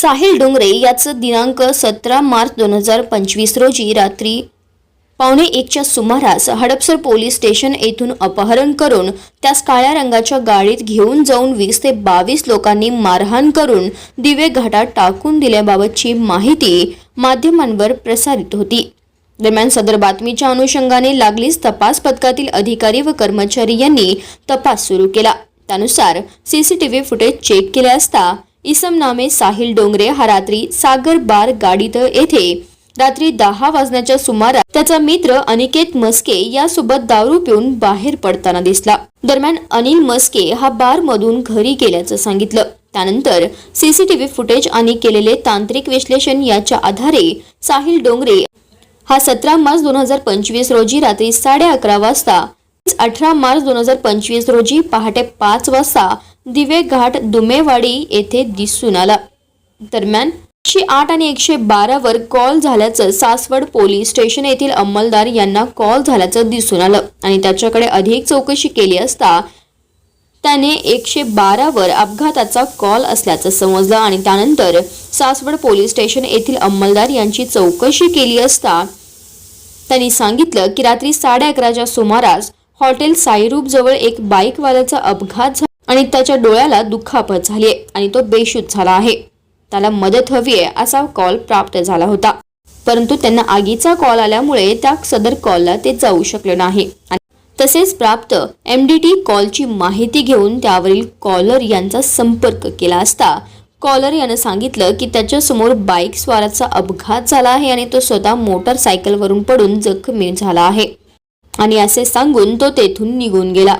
साहिल डोंगरे याचं दिनांक सतरा मार्च दोन हजार पंचवीस रोजी रात्री पावणे एकच्या सुमारास हडपसर पोलीस स्टेशन येथून अपहरण करून त्यास काळ्या रंगाच्या गाडीत घेऊन जाऊन वीस ते बावीस लोकांनी मारहाण करून दिवे घाटात टाकून दिल्याबाबतची माहिती माध्यमांवर प्रसारित होती. दरम्यान सदर बातमीच्या अनुषंगाने लागलीच तपास पथकातील अधिकारी व कर्मचारी यांनी तपास सुरू केला. त्यानुसार सीसीटीव्ही फुटेज चेक केले असता इसम नामे साहिल डोंगरे हा रात्री सागर बार गाडीत येथे. रात्री दहा वाजण्याच्या सुमारास त्याचा मित्र अनिकेत मस्के यासोबत दारू पिऊन बाहेर पडताना दिसला. दरम्यान अनिल मस्के हा बार मधून घरी गेल्याचं सांगितलं. त्यानंतर सीसीटीव्ही फुटेज आणि केलेले तांत्रिक विश्लेषण याच्या आधारे साहिल डोंगरे हा सतरा मार्च दोन हजार पंचवीस रोजी रात्री साडे अकरा वाजता अठरा मार्च दोन हजार पंचवीस रोजी पहाटे पाच वाजता दिवे घाट दुमेवाडी येथे दिसून आला. दरम्यान एकशे आठ आणि एकशे बारा वर कॉल झाल्याचं सासवड पोलीस स्टेशन येथील अंमलदार यांना कॉल झाल्याचं दिसून आलं आणि त्याच्याकडे अधिक चौकशी केली असता त्याने एकशे बारावर अपघाताचा कॉल असल्याचं समजलं आणि त्यानंतर सासवड पोलीस स्टेशन येथील अंमलदार यांची चौकशी केली असता त्यांनी सांगितलं की रात्री साडे अकराच्या सुमारास हॉटेल साईरूप जवळ एक बाईकवाल्याचा अपघात झाला आणि त्याच्या डोळ्याला दुखापत झाली आहे आणि तो बेशुद्ध झाला आहे. त्याला मदत हवी आहे असा कॉल प्राप्त झाला होता. परंतु त्यांना आगीचा कॉल आल्यामुळे त्या सदर कॉलला ते जाऊ शकले नाही. तसेच प्राप्त एम डी टी कॉलची माहिती घेऊन त्यावरील कॉलर यांचा संपर्क केला असता कॉलर यानं सांगितलं की त्याच्यासमोर बाईक स्वाराचा अपघात झाला आहे आणि तो स्वतः मोटरसायकलवरून पडून जखमी झाला आहे. आणि असे सांगून तो तेथून निघून गेला.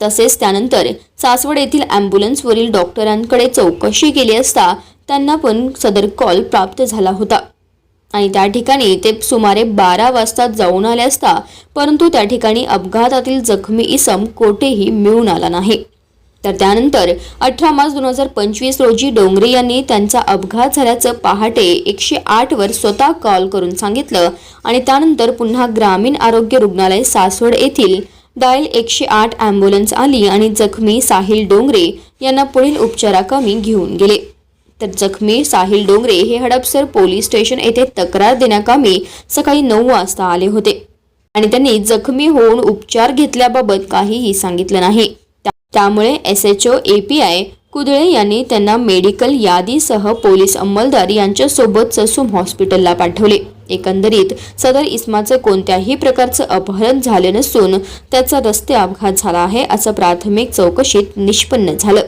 तसेच त्यानंतर सासवड येथील ॲम्ब्युलन्सवरील डॉक्टरांकडे चौकशी केली असता त्यांना पण सदर कॉल प्राप्त झाला होता. आणि त्या ठिकाणी ते सुमारे बारा वाजता जाऊन आले असता परंतु त्या ठिकाणी अपघातातील जखमी इसम कोठेही मिळून आला नाही. तर त्यानंतर अठरा मार्च दोन हजार पंचवीस रोजी डोंगरे यांनी त्यांचा अपघात झाल्याचं पहाटे एकशे आठवर स्वतः कॉल करून सांगितलं आणि त्यानंतर पुन्हा ग्रामीण आरोग्य रुग्णालय सासवड येथील डायल एकशे आठ ॲम्ब्युलन्स आली आणि जखमी साहिल डोंगरे यांना पुढील उपचाराकमी घेऊन गेले. तर जखमी साहिल डोंगरे हे हडपसर पोलीस स्टेशन येथे तक्रार देण्याकामी सकाळी नऊ वाजता आले होते. आणि त्यांनी जखमी होऊन उपचार घेतल्याबाबत काहीही सांगितलं नाही. त्या- त्यामुळे S H O A P I Kudale यांनी त्यांना मेडिकल यादीसह पोलीस अंमलदार यांच्यासोबत ससूम हॉस्पिटलला पाठवले. एकंदरीत सदर इस्माचं कोणत्याही प्रकारचं अपहरण झाले नसून त्याचा रस्ते अपघात झाला आहे असं प्राथमिक चौकशीत निष्पन्न झालं.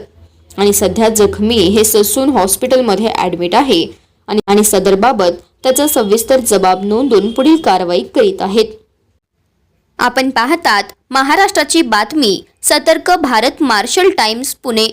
आणि सध्या जखमी हे ससून हॉस्पिटलमध्ये ॲडमिट आहे. आणि आणि सदरबाबत त्याचा सविस्तर जबाब नोंदून पुढील कारवाई करीत आहेत. आपण पाहतात महाराष्ट्राची बातमी सतर्क भारत मार्शल टाइम्स पुणे.